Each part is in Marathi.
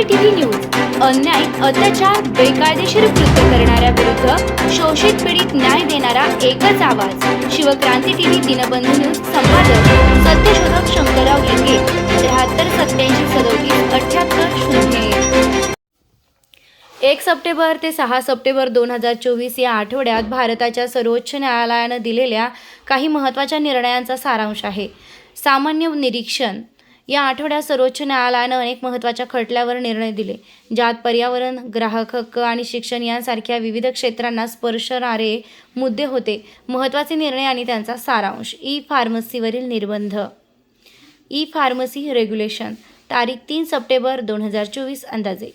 सीसीटीव्ही न्यूज अन्याय अत्याचार बेकायदेशीर कृत्य करणाऱ्या विरुद्ध शोषित पीडित न्याय देणारा एकच आवाज. शिवक्रांती टीव्ही दिनबंधू न्यूज संपादक सत्यशोधक शंकरराव लिंगे त्र्याहत्तर सत्याऐंशी सदोतीस अठ्याहत्तर शून्य एक. एक सप्टेंबर ते सहा सप्टेंबर दोन हजार चोवीस या आठवड्यात भारताच्या सर्वोच्च न्यायालयानं दिलेल्या काही महत्त्वाच्या निर्णयांचा सारांश आहे. सामान्य निरीक्षण या आठवड्यात सर्वोच्च न्यायालयानं अनेक महत्त्वाच्या खटल्यावर निर्णय दिले ज्यात पर्यावरण ग्राहक हक्क आणि शिक्षण यांसारख्या विविध क्षेत्रांना स्पर्शणारे मुद्दे होते. महत्त्वाचे निर्णय आणि त्यांचा सारांश. ई फार्मसीवरील निर्बंध. E pharmacy regulation. तारीख तीन सप्टेंबर दोन हजार चोवीस अंदाजे.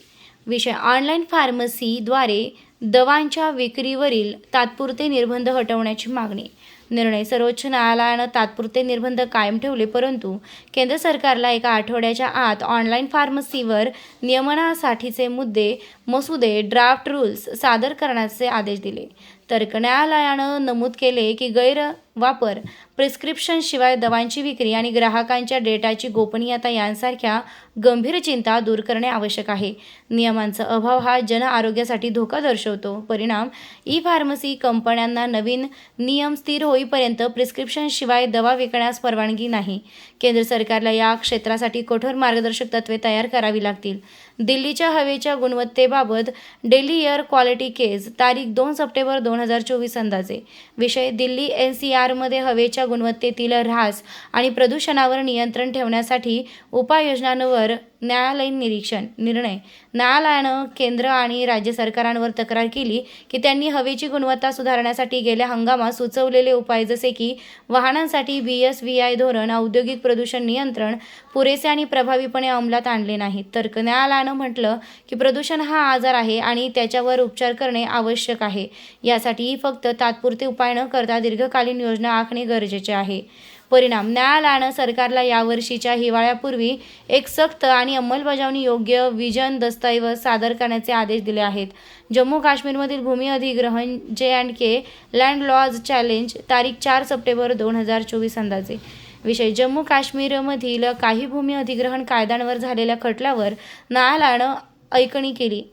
विषय. ऑनलाईन फार्मसीद्वारे दवांच्या विक्रीवरील तात्पुरते निर्बंध हटवण्याची मागणी. निर्णय सर्वोच्च न्यायालयानं तात्पुरते निर्बंध कायम ठेवले परंतु केंद्र सरकारला एका आठवड्याच्या आत ऑनलाईन फार्मसीवर नियमनासाठीचे मुद्दे मसुदे ड्राफ्ट रूल्स सादर करण्याचे आदेश दिले. तर्क न्यायालयानं नमूद केले की गैर वापर. प्रिस्क्रिप्शनशिवाय दवांची विक्री आणि ग्राहकांच्या डेटाची गोपनीयता यांसारख्या गंभीर चिंता दूर करणे आवश्यक आहे. नियमांचा अभाव हा जन आरोग्यासाठी धोका दर्शवतो. परिणाम ई फार्मसी कंपन्यांना नवीन नियम स्थिर होईपर्यंत प्रिस्क्रिप्शनशिवाय दवा विकण्यास परवानगी नाही. केंद्र सरकारला या क्षेत्रासाठी कठोर मार्गदर्शक तत्त्वे तयार करावी लागतील. दिल्लीच्या हवेच्या गुणवत्तेबाबत डेली एअर क्वालिटी केस तारीख दोन सप्टेंबर दोन हजार चोवीस अंदाजे. विषय दिल्ली एन सी कारमध्ये हवेच्या गुणवत्तेतील ऱ्हास आणि प्रदूषणावर नियंत्रण ठेवण्यासाठी उपाययोजनांवर न्यायालयीन निरीक्षण निर्णय. न्यायालयानं केंद्र आणि राज्य सरकारांवर तक्रार केली की त्यांनी हवेची गुणवत्ता सुधारण्यासाठी गेल्या हंगामात सुचवलेले उपाय जसे की वाहनांसाठी बी एस व्ही आय धोरण औद्योगिक प्रदूषण नियंत्रण पुरेसे आणि प्रभावीपणे अंमलात आणले नाहीत. तर न्यायालयानं म्हटलं की प्रदूषण हा आजार आहे आणि त्याच्यावर उपचार करणे आवश्यक आहे. यासाठी फक्त तात्पुरते उपाय न करता दीर्घकालीन योजना आखणे गरजेचे आहे. परिणाम. न्यायालयानं सरकारला यावर्षीच्या हिवाळ्यापूर्वी एक सक्त आणि अंमलबजावणी योग्य विजन दस्तऐवज सादर करण्याचे आदेश दिले आहेत. जम्मू काश्मीरमधील भूमी अधिग्रहण J and K land laws challenge तारीख चार सप्टेंबर दोन हजार चोवीस अंदाजे. विषय जम्मू काश्मीरमधील काही भूमी अधिग्रहण कायद्यांवर झालेल्या खटल्यावर न्यायालयानं ऐकणी केली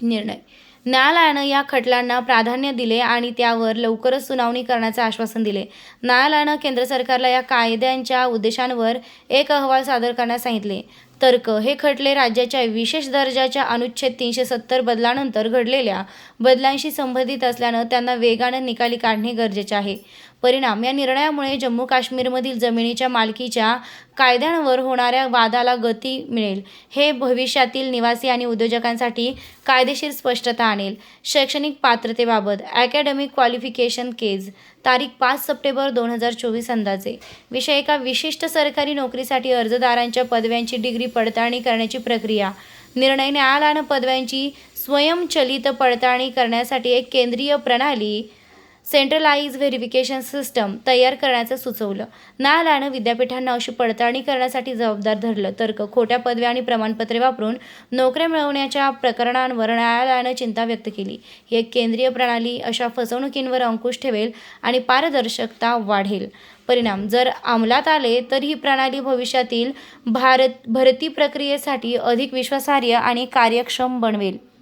निर्णय. न्यायालयानं या खटल्यांना प्राधान्य दिले आणि त्यावर लवकरच सुनावणी करण्याचे आश्वासन दिले. न्यायालयानं केंद्र सरकारला या कायद्यांच्या उद्देशांवर एक अहवाल सादर करण्यास सांगितले. तर्क. हे खटले राज्याच्या विशेष दर्जाच्या अनुच्छेद तीनशे सत्तर बदलानंतर घडलेल्या बदलांशी संबंधित असल्यानं त्यांना वेगानं निकाली काढणे गरजेचे आहे. परिणाम. या निर्णयामुळे जम्मू काश्मीरमधील जमिनीच्या मालकीच्या कायद्यांवर होणाऱ्या वादाला गती मिळेल. हे भविष्यातील निवासी आणि उद्योजकांसाठी कायदेशीर स्पष्टता आणेल. शैक्षणिक पात्रतेबाबत अकॅडमिक क्वालिफिकेशन केज तारीख पाच सप्टेंबर दोन हजार चोवीस अंदाजे. विषय एका विशिष्ट सरकारी नोकरीसाठी अर्जदारांच्या पदव्यांची डिग्री पडताळणी करण्याची प्रक्रिया. निर्णय न्यायालयानं पदव्यांची स्वयंचलित पडताळणी करण्यासाठी एक केंद्रीय प्रणाली सेंट्रलाइज व्हेरिफिकेशन सिस्टम तयार करण्याचं सुचवलं. न्यायालयानं विद्यापीठांना अशी पडताळणी करण्यासाठी जबाबदार धरलं. तर्क खोट्या पदव्या आणि प्रमाणपत्रे वापरून नोकऱ्या मिळवण्याच्या प्रकरणांवर न्यायालयानं चिंता व्यक्त केली. ही एक केंद्रीय प्रणाली अशा फसवणुकींवर अंकुश ठेवेल आणि पारदर्शकता वाढेल. परिणाम जर अंमलात आले तर ही प्रणाली भविष्यातील भारत भरती प्रक्रियेसाठी अधिक विश्वासार्ह आणि कार्यक्षम बनवेल.